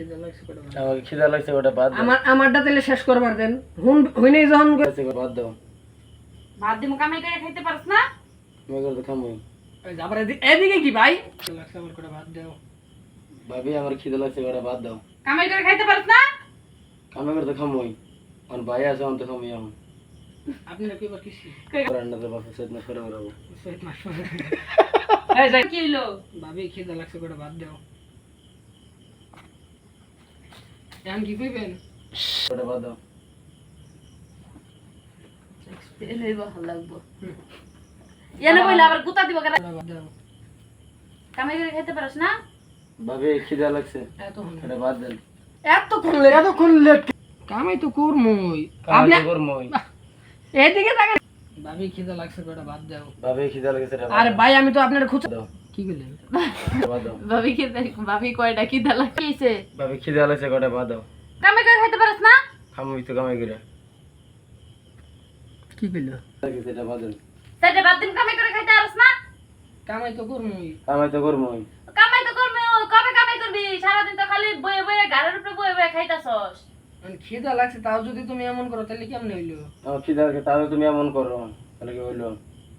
আমাকে খিদা লাগছে ওটা বাদ দাও। আমার আমারটা তাহলে শেষ করবার দেন। হুন হইনেই যখন গ- লাগছে ওটা বাদ দাও। ভাত দিমু কামাই করে খাইতে পারছ না? আমি তো খামই। আবার এদিকে কি ভাই? লাগছে আমার কটা ভাত দাও। ভাবি আমার খিদা লাগছে ওটা বাদ দাও। কামাই করে খাইতে পারছ না? আমি করে তো খামই। আমার ভাই আছে খামই এখন কি এবার কিসি? রান্নাতে করে মাস হইল? ভাবি খিদে লাগছে কটা ভাত দাও। এখন কি কইবেন ওটা বাদ দাও। এলে ভালো লাগবো। এনে বইলে আবার গুতা দিব কেন? কটা ভাত দাও। কামাই করে খাইতে পারছ না? ভাবি খিদা লাগছে। এত বাদ দেন। লেট কামাই তো করমই। আপনি কামাই করমই। এদিকে তাকান। ভাবি খিদে লাগছে ভাত দাও। ভাবি খিদা লাগছে আরে ভাই আমি তো আপনার খুঁজে দাও। কি করলেন ভাবি কি ভাবি কয়টা কি দালা কিছে ভাবি খিদা লাগছে ওটা বাদ দাও। কামাই করে খাইতে পারছ না? খামই তো কামাই করে। কি করল লাগছে বাদ দেন। তাইতে বাদ দিন কামাই করে খাইতে পারছ না? কামাই তো করমই। কামাই তো করমই। কামাই তো করবি কবে কামাই করবি? সারাদিন তো খালি বয়ে বয়ে গাড়ির উপরে বয়ে বয়ে খাইতাছস। মানে খিদা লাগছে তাও যদি তুমি এমন করো তাহলে কেমন হইল? খিদা লাগছে তাহলে তুমি এমন করো। তাহলে কি হইল?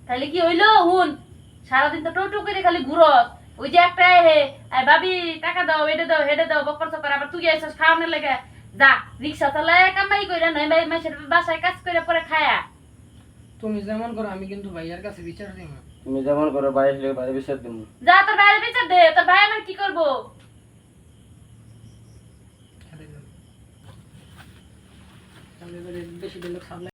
তাহলে কি হইল? হুন সারাদিন তো টোটো করে খালি ঘুরস ওই যে একটা হে আই ভাবি টাকা দাও এটা দাও হেডে দাও বকর চকর আবার তুই আইসস খাওয়ানোর লাগে। যা রিক্সা চালায় কামাই কইরা নয় ভাই মাসের বাসায় কাজ করে পরে খায়া। তুমি যেমন করো আমি কিন্তু ভাইয়ার কাছে বিচার দিব। তুমি যেমন করো বাইরে আসলে বাইরে বিশ্বাস দিব। যা তোর বাইরে বিচার দে তোর ভাই আমার কি করব? বেশি দিন সামনে